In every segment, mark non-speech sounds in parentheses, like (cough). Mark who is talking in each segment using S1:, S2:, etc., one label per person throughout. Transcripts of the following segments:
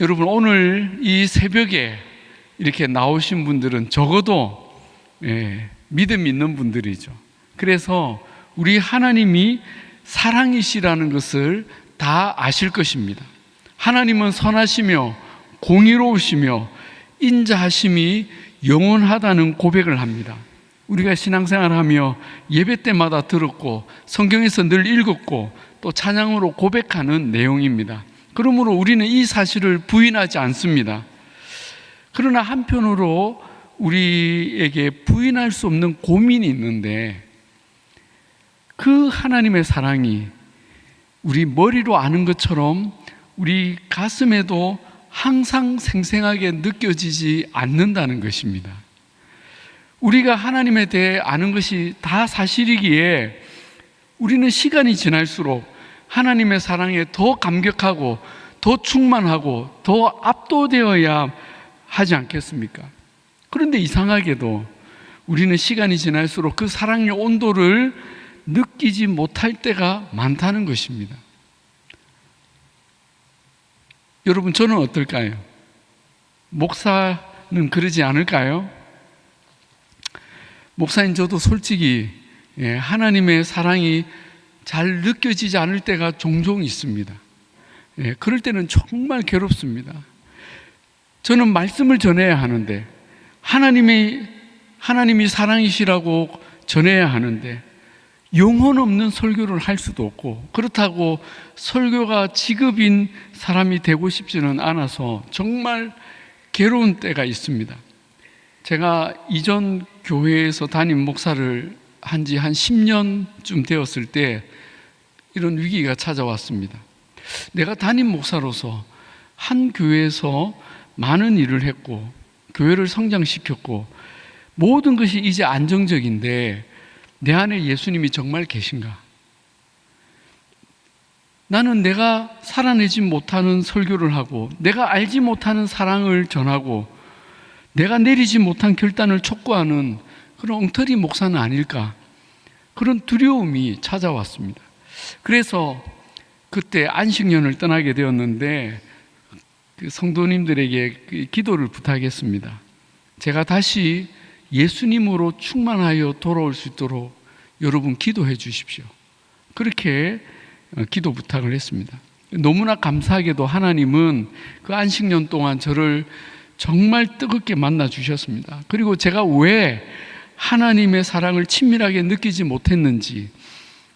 S1: 여러분 오늘 이 새벽에 이렇게 나오신 분들은 적어도 예, 믿음 있는 분들이죠. 그래서 우리 하나님이 사랑이시라는 것을 다 아실 것입니다. 하나님은 선하시며 공의로우시며 인자하심이 영원하다는 고백을 합니다. 우리가 신앙생활하며 예배 때마다 들었고 성경에서 늘 읽었고 또 찬양으로 고백하는 내용입니다. 그러므로 우리는 이 사실을 부인하지 않습니다. 그러나 한편으로 우리에게 부인할 수 없는 고민이 있는데 그 하나님의 사랑이 우리 머리로 아는 것처럼 우리 가슴에도 항상 생생하게 느껴지지 않는다는 것입니다. 우리가 하나님에 대해 아는 것이 다 사실이기에 우리는 시간이 지날수록 하나님의 사랑에 더 감격하고 더 충만하고 더 압도되어야 하지 않겠습니까? 그런데 이상하게도 우리는 시간이 지날수록 그 사랑의 온도를 느끼지 못할 때가 많다는 것입니다. 여러분, 저는 어떨까요? 목사는 그러지 않을까요? 목사인 저도 솔직히 예, 하나님의 사랑이 잘 느껴지지 않을 때가 종종 있습니다. 예, 그럴 때는 정말 괴롭습니다. 저는 말씀을 전해야 하는데 하나님이 하나님이 사랑이시라고 전해야 하는데 영혼 없는 설교를 할 수도 없고 그렇다고 설교가 직업인 사람이 되고 싶지는 않아서 정말 괴로운 때가 있습니다. 제가 이전 교회에서 담임 목사를 한지 한 10년쯤 되었을 때 이런 위기가 찾아왔습니다. 내가 담임 목사로서 한 교회에서 많은 일을 했고 교회를 성장시켰고 모든 것이 이제 안정적인데 내 안에 예수님이 정말 계신가? 나는 내가 살아내지 못하는 설교를 하고 내가 알지 못하는 사랑을 전하고 내가 내리지 못한 결단을 촉구하는 그런 엉터리 목사는 아닐까? 그런 두려움이 찾아왔습니다. 그래서 그때 안식년을 떠나게 되었는데 그 성도님들에게 그 기도를 부탁했습니다. 제가 다시 예수님으로 충만하여 돌아올 수 있도록 여러분 기도해 주십시오. 그렇게 어, 기도 부탁을 했습니다. 너무나 감사하게도 하나님은 그 안식년 동안 저를 정말 뜨겁게 만나 주셨습니다. 그리고 제가 왜 하나님의 사랑을 친밀하게 느끼지 못했는지,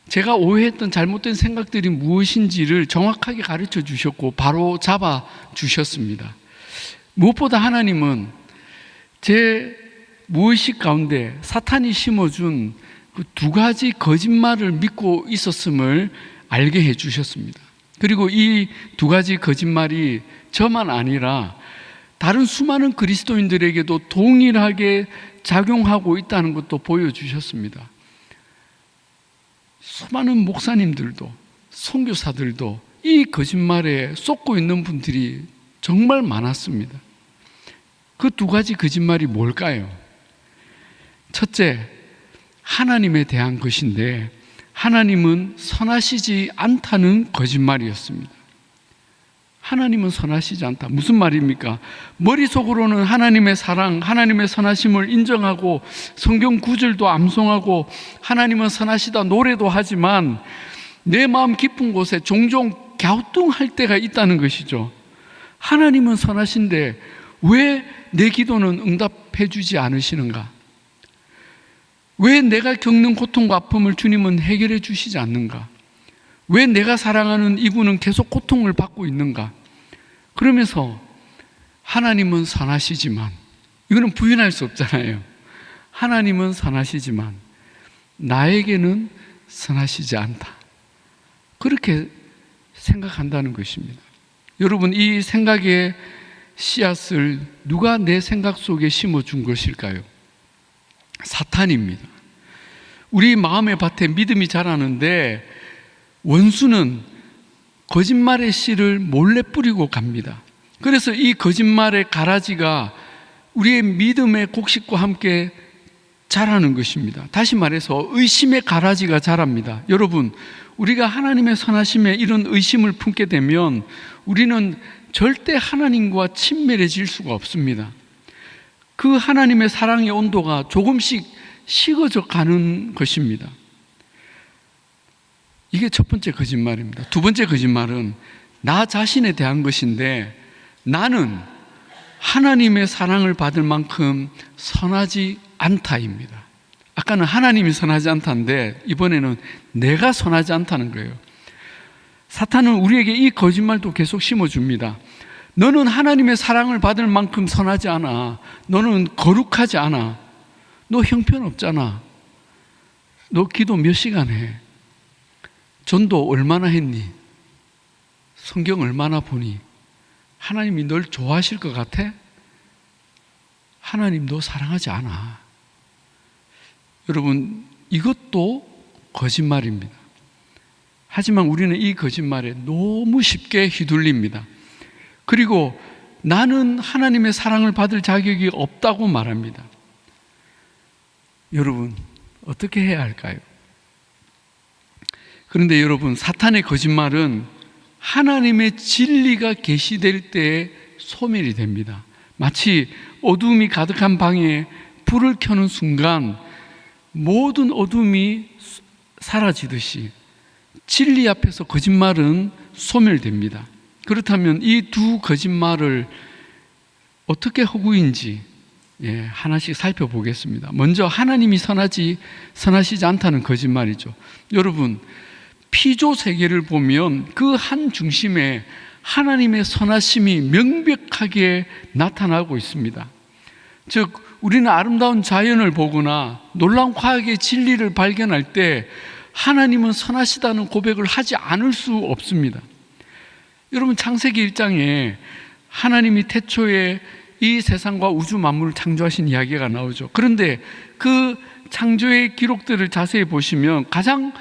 S1: 제가 오해했던 잘못된 생각들이 무엇인지를 정확하게 가르쳐 주셨고, 바로 잡아 주셨습니다. 무엇보다 하나님은 제 무의식 가운데 사탄이 심어준 그 두 가지 거짓말을 믿고 있었음을 알게 해 주셨습니다. 그리고 이 두 가지 거짓말이 저만 아니라 다른 수많은 그리스도인들에게도 동일하게 작용하고 있다는 것도 보여주셨습니다. 수많은 목사님들도, 선교사들도 이 거짓말에 쏟고 있는 분들이 정말 많았습니다. 그 두 가지 거짓말이 뭘까요? 첫째, 하나님에 대한 것인데, 하나님은 선하시지 않다는 거짓말이었습니다. 하나님은 선하시지 않다. 무슨 말입니까? 머릿속으로는 하나님의 사랑, 하나님의 선하심을 인정하고 성경 구절도 암송하고 하나님은 선하시다 노래도 하지만 내 마음 깊은 곳에 종종 갸우뚱할 때가 있다는 것이죠. 하나님은 선하신데 왜 내 기도는 응답해 주지 않으시는가? 왜 내가 겪는 고통과 아픔을 주님은 해결해 주시지 않는가? 왜 내가 사랑하는 이분은 계속 고통을 받고 있는가? 그러면서 하나님은 선하시지만, 이거는 부인할 수 없잖아요. 하나님은 선하시지만, 나에게는 선하시지 않다. 그렇게 생각한다는 것입니다. 여러분, 이 생각의 씨앗을 누가 내 생각 속에 심어준 것일까요? 사탄입니다. 우리 마음의 밭에 믿음이 자라는데 원수는 거짓말의 씨를 몰래 뿌리고 갑니다. 그래서 이 거짓말의 가라지가 우리의 믿음의 곡식과 함께 자라는 것입니다. 다시 말해서 의심의 가라지가 자랍니다. 여러분, 우리가 하나님의 선하심에 이런 의심을 품게 되면 우리는 절대 하나님과 친밀해질 수가 없습니다. 그 하나님의 사랑의 온도가 조금씩 식어져 가는 것입니다. 이게 첫 번째 거짓말입니다. 두 번째 거짓말은 나 자신에 대한 것인데 나는 하나님의 사랑을 받을 만큼 선하지 않다입니다. 아까는 하나님이 선하지 않다인데 이번에는 내가 선하지 않다는 거예요. 사탄은 우리에게 이 거짓말도 계속 심어줍니다. 너는 하나님의 사랑을 받을 만큼 선하지 않아. 너는 거룩하지 않아. 너 형편없잖아. 너 기도 몇 시간 해? 전도 얼마나 했니? 성경 얼마나 보니? 하나님이 널 좋아하실 것 같아? 하나님 너 사랑하지 않아. 여러분, 이것도 거짓말입니다. 하지만 우리는 이 거짓말에 너무 쉽게 휘둘립니다. 그리고 나는 하나님의 사랑을 받을 자격이 없다고 말합니다. 여러분, 어떻게 해야 할까요? 그런데 여러분, 사탄의 거짓말은 하나님의 진리가 계시될 때 소멸이 됩니다. 마치 어둠이 가득한 방에 불을 켜는 순간 모든 어둠이 사라지듯이 진리 앞에서 거짓말은 소멸됩니다. 그렇다면 이 두 거짓말을 어떻게 허구인지 예, 하나씩 살펴보겠습니다. 먼저 하나님이 선하지 선하시지 않다는 거짓말이죠. 여러분 피조 세계를 보면 그 한 중심에 하나님의 선하심이 명백하게 나타나고 있습니다. 즉 우리는 아름다운 자연을 보거나 놀라운 과학의 진리를 발견할 때 하나님은 선하시다는 고백을 하지 않을 수 없습니다. 여러분 창세기 1장에 하나님이 태초에 이 세상과 우주 만물을 창조하신 이야기가 나오죠. 그런데 그 창조의 기록들을 자세히 보시면 가장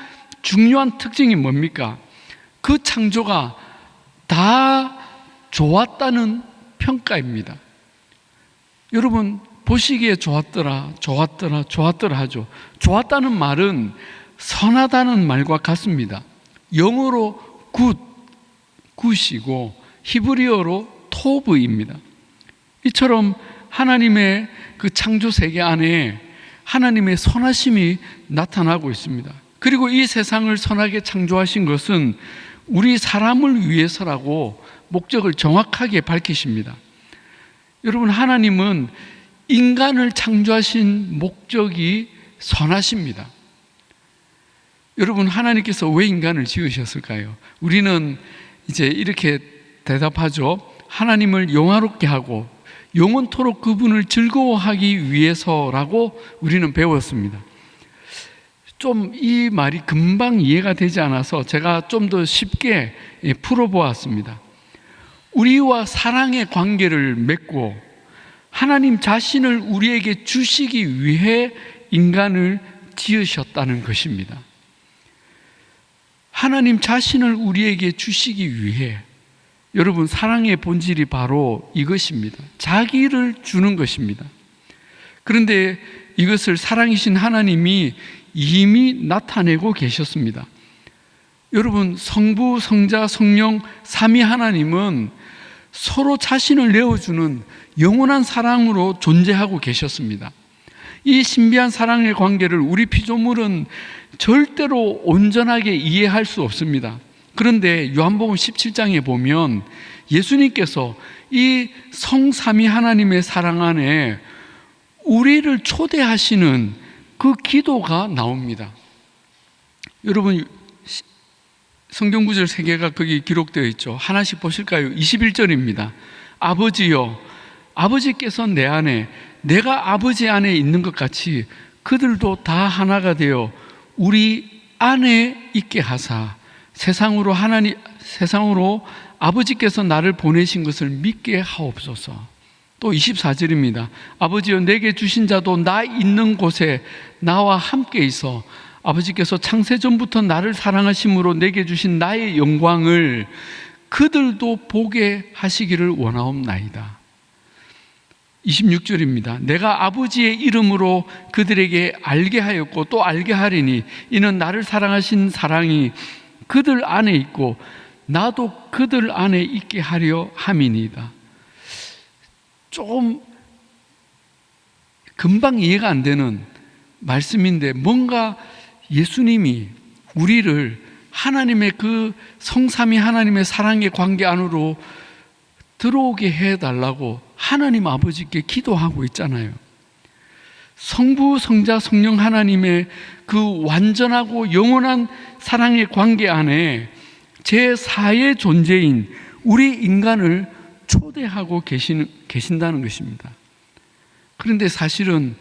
S1: 중요한 특징이 뭡니까? 그 창조가 다 좋았다는 평가입니다. 여러분 보시기에 좋았더라, 좋았더라, 좋았더라 하죠. 좋았다는 말은 선하다는 말과 같습니다. 영어로 굿, 굿이고 히브리어로 토브입니다. 이처럼 하나님의 그 창조 세계 안에 하나님의 선하심이 나타나고 있습니다. 그리고 이 세상을 선하게 창조하신 것은 우리 사람을 위해서라고 목적을 정확하게 밝히십니다. 여러분, 하나님은 인간을 창조하신 목적이 선하십니다. 여러분, 하나님께서 왜 인간을 지으셨을까요? 우리는 이제 이렇게 대답하죠. 하나님을 영화롭게 하고 영원토록 그분을 즐거워하기 위해서라고 우리는 배웠습니다. 좀 이 말이 금방 이해가 되지 않아서 제가 좀 더 쉽게 풀어보았습니다. 우리와 사랑의 관계를 맺고 하나님 자신을 우리에게 주시기 위해 인간을 지으셨다는 것입니다. 하나님 자신을 우리에게 주시기 위해 여러분 사랑의 본질이 바로 이것입니다. 자기를 주는 것입니다. 그런데 이것을 사랑이신 하나님이 이미 나타내고 계셨습니다. 여러분 성부, 성자, 성령 삼위 하나님은 서로 자신을 내어주는 영원한 사랑으로 존재하고 계셨습니다. 이 신비한 사랑의 관계를 우리 피조물은 절대로 온전하게 이해할 수 없습니다. 그런데 요한복음 17장에 보면 예수님께서 이 성삼위 하나님의 사랑 안에 우리를 초대하시는 그 기도가 나옵니다. 여러분 성경 구절 세 개가 거기 기록되어 있죠. 하나씩 보실까요? 21절입니다. 아버지요 아버지께서 내 안에 내가 아버지 안에 있는 것 같이 그들도 다 하나가 되어 우리 안에 있게 하사 세상으로 하나님 세상으로 아버지께서 나를 보내신 것을 믿게 하옵소서. 또 24절입니다. 아버지여 내게 주신 자도 나 있는 곳에 나와 함께 있어 아버지께서 창세 전부터 나를 사랑하심으로 내게 주신 나의 영광을 그들도 보게 하시기를 원하옵나이다. 26절입니다. 내가 아버지의 이름으로 그들에게 알게 하였고 또 알게 하리니 이는 나를 사랑하신 사랑이 그들 안에 있고 나도 그들 안에 있게 하려 함이니이다. 조금 금방 이해가 안 되는 말씀인데 뭔가 예수님이 우리를 하나님의 그 성삼위 하나님의 사랑의 관계 안으로 들어오게 해달라고 하나님 아버지께 기도하고 있잖아요. 성부, 성자, 성령 하나님의 그 완전하고 영원한 사랑의 관계 안에 제4의 존재인 우리 인간을 초대하고 계신, 계신다는 것입니다. 그런데 사실은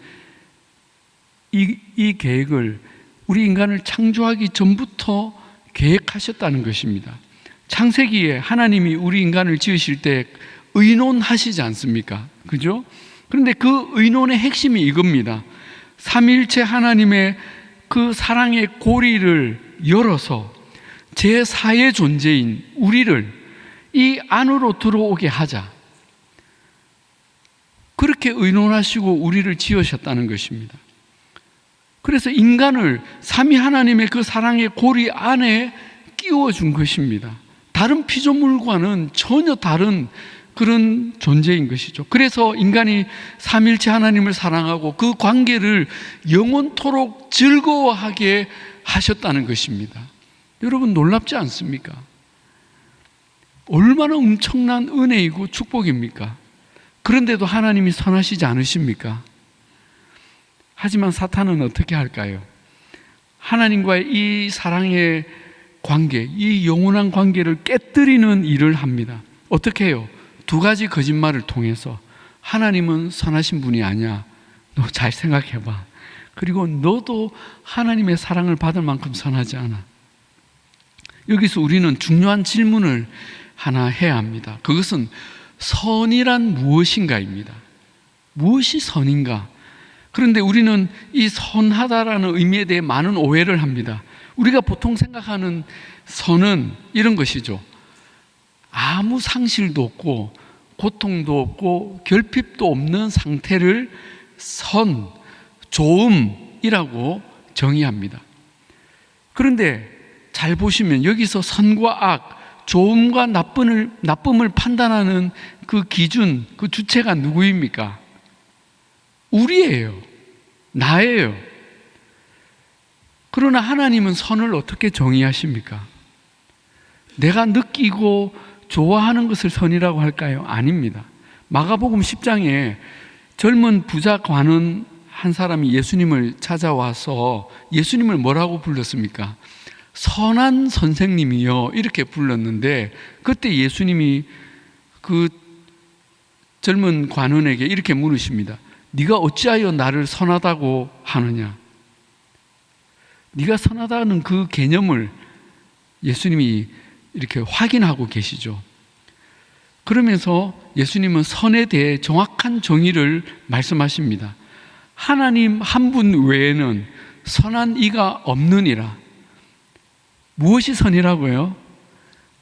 S1: 이, 이 계획을 우리 인간을 창조하기 전부터 계획하셨다는 것입니다. 창세기에 하나님이 우리 인간을 지으실 때 의논하시지 않습니까? 그죠? 그런데 그 의논의 핵심이 이겁니다. 삼일체 하나님의 그 사랑의 고리를 열어서 제4의 존재인 우리를 이 안으로 들어오게 하자. 그렇게 의논하시고 우리를 지으셨다는 것입니다. 그래서 인간을 삼위 하나님의 그 사랑의 고리 안에 끼워준 것입니다. 다른 피조물과는 전혀 다른 그런 존재인 것이죠. 그래서 인간이 삼일체 하나님을 사랑하고 그 관계를 영원토록 즐거워하게 하셨다는 것입니다. 여러분 놀랍지 않습니까? 얼마나 엄청난 은혜이고 축복입니까? 그런데도 하나님이 선하시지 않으십니까? 하지만 사탄은 어떻게 할까요? 하나님과의 이 사랑의 관계, 이 영원한 관계를 깨뜨리는 일을 합니다. 어떻게 해요? 두 가지 거짓말을 통해서 하나님은 선하신 분이 아니야. 너 잘 생각해 봐. 그리고 너도 하나님의 사랑을 받을 만큼 선하지 않아. 여기서 우리는 중요한 질문을 하나 해야 합니다. 그것은 선이란 무엇인가입니다. 무엇이 선인가? 그런데 우리는 이 선하다라는 의미에 대해 많은 오해를 합니다. 우리가 보통 생각하는 선은 이런 것이죠. 아무 상실도 없고 고통도 없고 결핍도 없는 상태를 선, 좋음이라고 정의합니다. 그런데 잘 보시면 여기서 선과 악, 좋음과 나쁨을, 나쁨을 판단하는 그 기준, 그 주체가 누구입니까? 우리예요. 나예요. 그러나 하나님은 선을 어떻게 정의하십니까? 내가 느끼고 좋아하는 것을 선이라고 할까요? 아닙니다. 마가복음 10장에 젊은 부자 관은 한 사람이 예수님을 찾아와서 예수님을 뭐라고 불렀습니까? 선한 선생님이요. 이렇게 불렀는데 그때 예수님이 그 젊은 관원에게 이렇게 물으십니다. 네가 어찌하여 나를 선하다고 하느냐? 네가 선하다는 그 개념을 예수님이 이렇게 확인하고 계시죠. 그러면서 예수님은 선에 대해 정확한 정의를 말씀하십니다. 하나님 한 분 외에는 선한 이가 없느니라. 무엇이 선이라고요?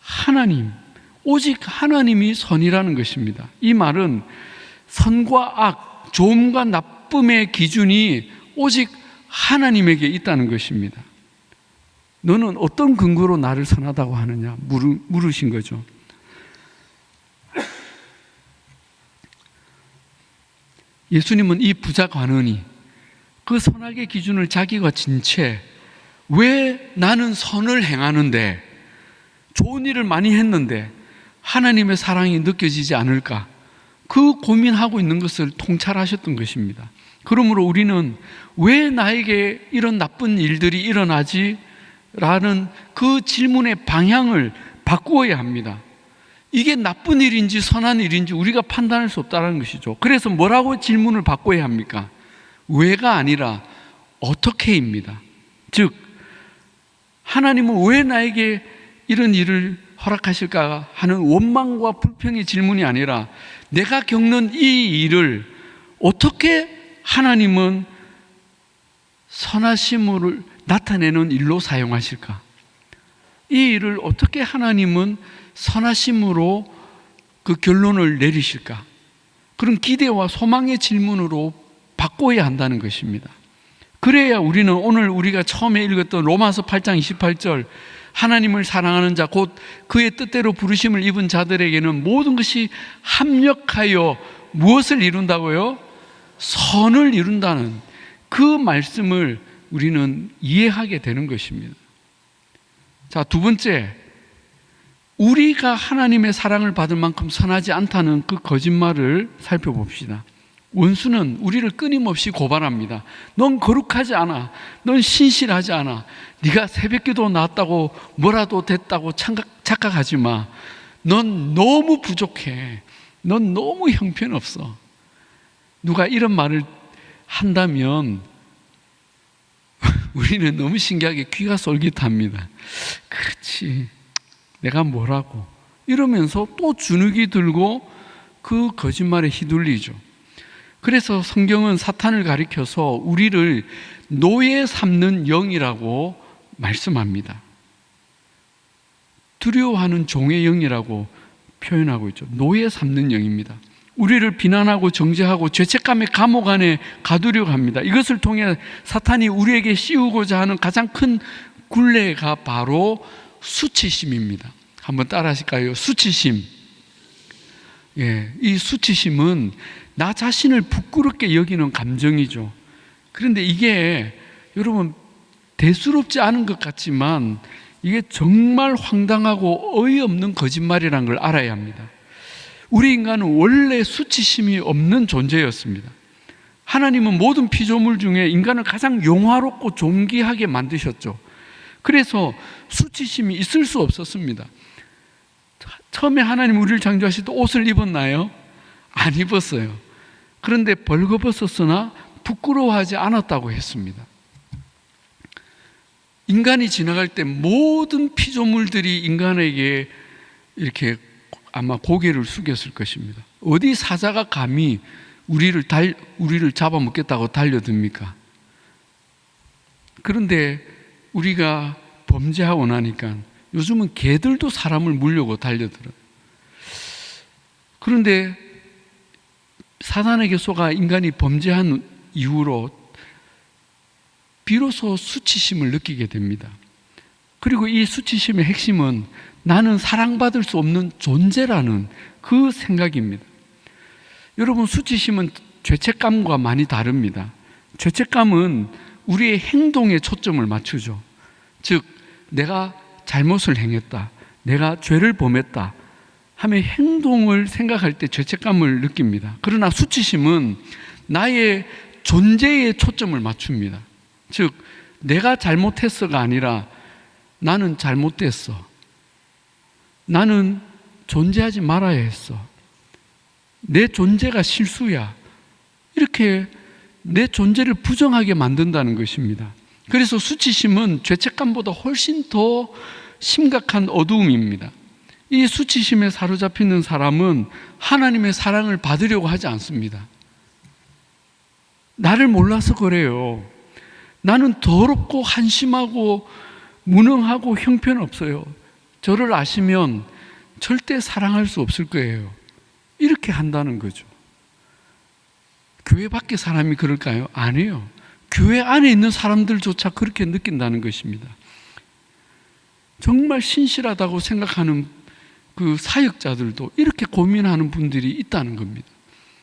S1: 하나님. 오직 하나님이 선이라는 것입니다. 이 말은 선과 악, 좋음과 나쁨의 기준이 오직 하나님에게 있다는 것입니다. 너는 어떤 근거로 나를 선하다고 하느냐 물으신 거죠. 예수님은 이 부자 관원이 그 선악의 기준을 자기가 진채 왜 나는 선을 행하는데 좋은 일을 많이 했는데 하나님의 사랑이 느껴지지 않을까? 그 고민하고 있는 것을 통찰하셨던 것입니다. 그러므로 우리는 왜 나에게 이런 나쁜 일들이 일어나지? 라는 그 질문의 방향을 바꾸어야 합니다. 이게 나쁜 일인지 선한 일인지 우리가 판단할 수 없다는 것이죠. 그래서 뭐라고 질문을 바꿔야 합니까? 왜가 아니라 어떻게입니다. 즉, 하나님은 왜 나에게 이런 일을 허락하실까 하는 원망과 불평의 질문이 아니라 내가 겪는 이 일을 어떻게 하나님은 선하심을 나타내는 일로 사용하실까? 이 일을 어떻게 하나님은 선하심으로 그 결론을 내리실까? 그런 기대와 소망의 질문으로 바꿔야 한다는 것입니다. 그래야 우리는 오늘 우리가 처음에 읽었던 로마서 8장 28절 하나님을 사랑하는 자, 곧 그의 뜻대로 부르심을 입은 자들에게는 모든 것이 합력하여 무엇을 이룬다고요? 선을 이룬다는 그 말씀을 우리는 이해하게 되는 것입니다. 자, 두 번째. 우리가 하나님의 사랑을 받을 만큼 선하지 않다는 그 거짓말을 살펴봅시다. 원수는 우리를 끊임없이 고발합니다. 넌 거룩하지 않아. 넌 신실하지 않아. 네가 새벽기도 나왔다고 뭐라도 됐다고 착각, 착각 하지 마. 넌 너무 부족해. 넌 너무 형편없어. 누가 이런 말을 한다면 (laughs) 우리는 너무 신기하게 귀가 솔깃합니다. 그렇지. 내가 뭐라고. 이러면서 또 주눅이 들고 그 거짓말에 휘둘리죠. 그래서 성경은 사탄을 가리켜서 우리를 노예 삼는 영이라고 말씀합니다. 두려워하는 종의 영이라고 표현하고 있죠. 노예 삼는 영입니다. 우리를 비난하고 정죄하고 죄책감의 감옥 안에 가두려고 합니다. 이것을 통해 사탄이 우리에게 씌우고자 하는 가장 큰 굴레가 바로 수치심입니다. 한번 따라 하실까요? 수치심. 예, 이 수치심은 나 자신을 부끄럽게 여기는 감정이죠. 그런데 이게 여러분 대수롭지 않은 것 같지만 이게 정말 황당하고 어이없는 거짓말이라는 걸 알아야 합니다. 우리 인간은 원래 수치심이 없는 존재였습니다. 하나님은 모든 피조물 중에 인간을 가장 용화롭고 존귀하게 만드셨죠. 그래서 수치심이 있을 수 없었습니다. 처음에 하나님 우리를 창조하실 때 옷을 입었나요? 안 입었어요. 그런데 벌거벗었으나 부끄러워하지 않았다고 했습니다. 인간이 지나갈 때 모든 피조물들이 인간에게 이렇게 아마 고개를 숙였을 것입니다. 어디 사자가 감히 우리를 달, 우리를 잡아먹겠다고 달려듭니까? 그런데 우리가 범죄하고 나니까 요즘은 개들도 사람을 물려고 달려들어요. 그런데 사단에게 속아 인간이 범죄한 이후로 비로소 수치심을 느끼게 됩니다. 그리고 이 수치심의 핵심은 나는 사랑받을 수 없는 존재라는 그 생각입니다. 여러분, 수치심은 죄책감과 많이 다릅니다. 죄책감은 우리의 행동에 초점을 맞추죠. 즉, 내가 잘못을 행했다. 내가 죄를 범했다. 하며 행동을 생각할 때 죄책감을 느낍니다. 그러나 수치심은 나의 존재에 초점을 맞춥니다. 즉, 내가 잘못했어가 아니라 나는 잘못됐어. 나는 존재하지 말아야 했어. 내 존재가 실수야. 이렇게 내 존재를 부정하게 만든다는 것입니다. 그래서 수치심은 죄책감보다 훨씬 더 심각한 어두움입니다. 이 수치심에 사로잡히는 사람은 하나님의 사랑을 받으려고 하지 않습니다. 나를 몰라서 그래요. 나는 더럽고 한심하고 무능하고 형편없어요. 저를 아시면 절대 사랑할 수 없을 거예요. 이렇게 한다는 거죠. 교회 밖에 사람이 그럴까요? 아니에요. 교회 안에 있는 사람들조차 그렇게 느낀다는 것입니다. 정말 신실하다고 생각하는 그 사역자들도 이렇게 고민하는 분들이 있다는 겁니다.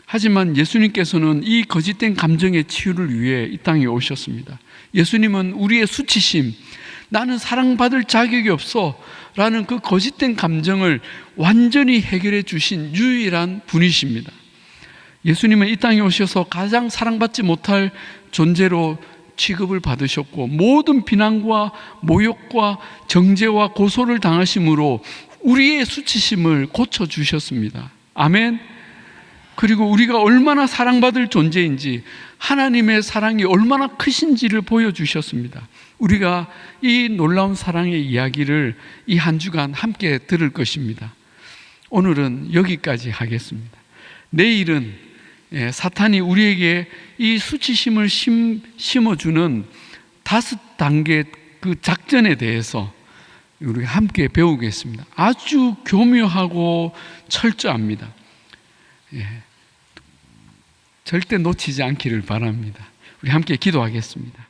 S1: 하지만 예수님께서는 이 거짓된 감정의 치유를 위해 이 땅에 오셨습니다. 예수님은 우리의 수치심, 나는 사랑받을 자격이 없어 라는 그 거짓된 감정을 완전히 해결해 주신 유일한 분이십니다. 예수님은 이 땅에 오셔서 가장 사랑받지 못할 존재로 취급을 받으셨고 모든 비난과 모욕과 정죄와 고소를 당하심으로 우리의 수치심을 고쳐 주셨습니다. 아멘. 그리고 우리가 얼마나 사랑받을 존재인지 하나님의 사랑이 얼마나 크신지를 보여주셨습니다. 우리가 이 놀라운 사랑의 이야기를 이 한 주간 함께 들을 것입니다. 오늘은 여기까지 하겠습니다. 내일은 예, 사탄이 우리에게 이 수치심을 심, 심어주는 다섯 단계 그 작전에 대해서 우리가 함께 배우겠습니다. 아주 교묘하고 철저합니다. 예. 절대 놓치지 않기를 바랍니다. 우리 함께 기도하겠습니다.